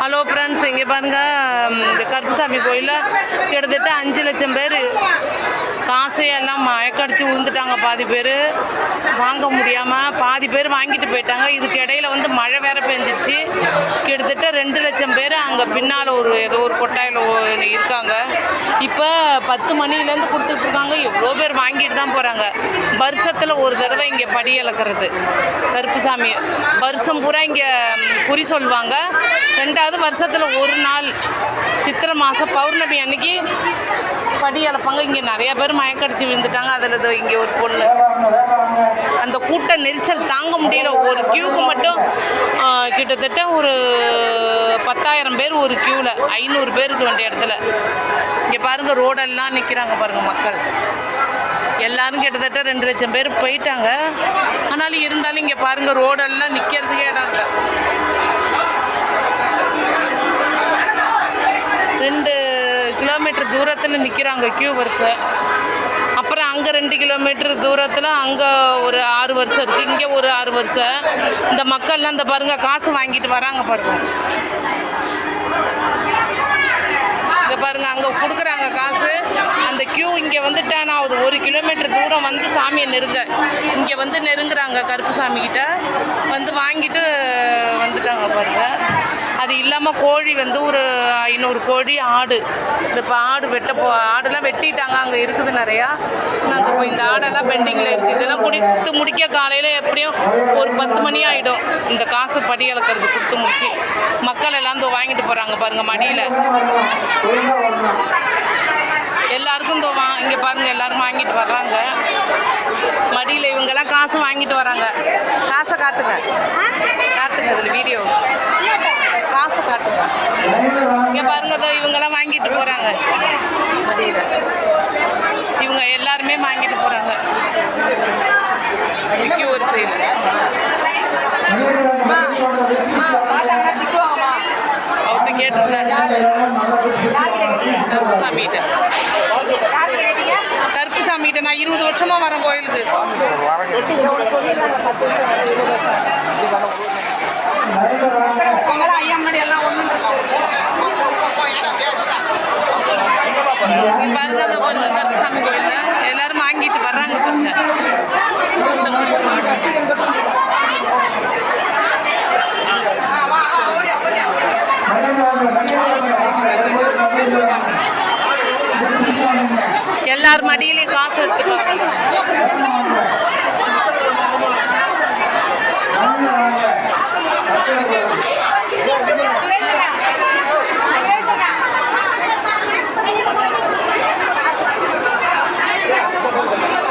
Hello friends இங்கே பாருங்கள் கருப்புசாமி கோயிலில் கிட்டத்தட்ட அஞ்சு லட்சம் பேர் காசையெல்லாம் மயக்கடிச்சு விழுந்துட்டாங்க பாதி பேர். வாங்க முடியாமல் பாதி பேர் வாங்கிட்டு போயிட்டாங்க. இதுக்கு இடையில வந்து மழை வேற பெஞ்சிருச்சு. கிட்டத்தட்ட ரெண்டு லட்சம் பேர் அங்கே பின்னால் ஒரு ஏதோ ஒரு கொட்டாயில் இருக்காங்க. இப்போ பத்து மணிலேருந்து கொடுத்துட்ருக்காங்க எவ்வளோ பேர் வாங்கிட்டு தான் போகிறாங்க வருஷத்தில் ஒரு தடவை இங்கே படி இழக்கிறது. கருப்புசாமி வருஷம் பூரா இங்கே குறி சொல்லுவாங்க. ரெண்டாவது வருஷத்தில் ஒரு நாள். சித்திரை மாதம் பௌர்ணமி அன்னைக்கு படி இழப்பாங்க. இங்கே நிறைய பேர் மயக்கடிச்சு விழுந்துட்டாங்க. அதில் இதோ இங்கே ஒரு பொண்ணு. அந்த கூட்ட நெரிசல் தாங்க முடியல. ஒரு கியூக்கு மட்டும் கிட்டத்தட்ட ஒரு பத்தாயிரம் பேர் ஒரு கியூவில் ஐநூறு பேர் இருக்க வேண்டிய இடத்துல. இங்கே பாருங்கள் ரோடெல்லாம் நிற்கிறாங்க பாருங்கள் மக்கள். எல்லாரும் கிட்டத்தட்ட ரெண்டு லட்சம் பேர் போயிட்டாங்க. ஆனாலும் இருந்தாலும் இங்கே பாருங்கள் ரோடெல்லாம் நிற்கிறதுக்கே இடம் இல்லை. ரெண்டு கிலோமீட்டர் தூரத்தில் நிற்கிறாங்க கியூ வரிசை அப்புறம் அங்கே ரெண்டு கிலோமீட்டர் தூரத்தில் அங்கே ஒரு ஆறு வருஷம் இருக்குது இங்கே ஒரு ஆறு வருஷம். இந்த மக்கள்லாம் இந்த பாருங்கள் காசு வாங்கிட்டு வராங்க பாருங்க. இங்கே பாருங்க அங்கே கொடுக்குறாங்க காசு. அந்த கியூ இங்கே வந்து டேன் ஆகுது. ஒரு கிலோமீட்டர் தூரம் வந்து சாமியை நெருங்க. இங்கே வந்து நெருங்குறாங்க கருப்பு சாமிக்கிட்ட வந்து வாங்கிட்டு வந்துட்டாங்க பாருங்கள் அது இல்லாமல் கோழி வந்து ஒரு ஐநூறு கோழி ஆடு. இந்த இப்போ ஆடு வெட்ட போ ஆடெல்லாம் வெட்டிட்டாங்க. அங்கே இருக்குது நிறையா. ஆனால் அந்த இப்போ இந்த ஆடெல்லாம் பெண்டிங்கில் இருக்குது. இதெல்லாம் கொடுத்து முடிக்க காலையில் எப்படியும் ஒரு பத்து மணி ஆகிடும் இந்த காசு படி இழக்கிறது கொடுத்து முடிச்சு. மக்கள் எல்லாம் இந்த வாங்கிட்டு போகிறாங்க பாருங்கள் மடியில். எல்லாருக்கும் இந்த வா இங்கே பாருங்கள் எல்லாரும் வாங்கிட்டு வர்றாங்க. மடியில் இவங்கெல்லாம் காசு வாங்கிட்டு வராங்க. காசை காத்துக்க காட்டுங்க இதில் வீடியோ காசை காட்டுங்க இங்கே பாருங்க இதோ இவங்கெல்லாம் வாங்கிட்டு போகிறாங்க இவங்க எல்லாருமே வாங்கிட்டு போகிறாங்க விக்கி ஒரு சைடு அவர்கிட்ட கேட்டிருந்தாரு சாமிகிட்ட கருப்பு சாமிகிட்ட நான் இருபது வருஷமா வரேன் கோயிலுக்கு. பாருங்க அந்த பாருங்க கருப்பசாமி கோயில்ல. எல்லாரும் வாங்கிட்டு வர்றாங்க பாருங்க எல்லார் மடியிலையும் காசு எடுத்துக்கிறாங்க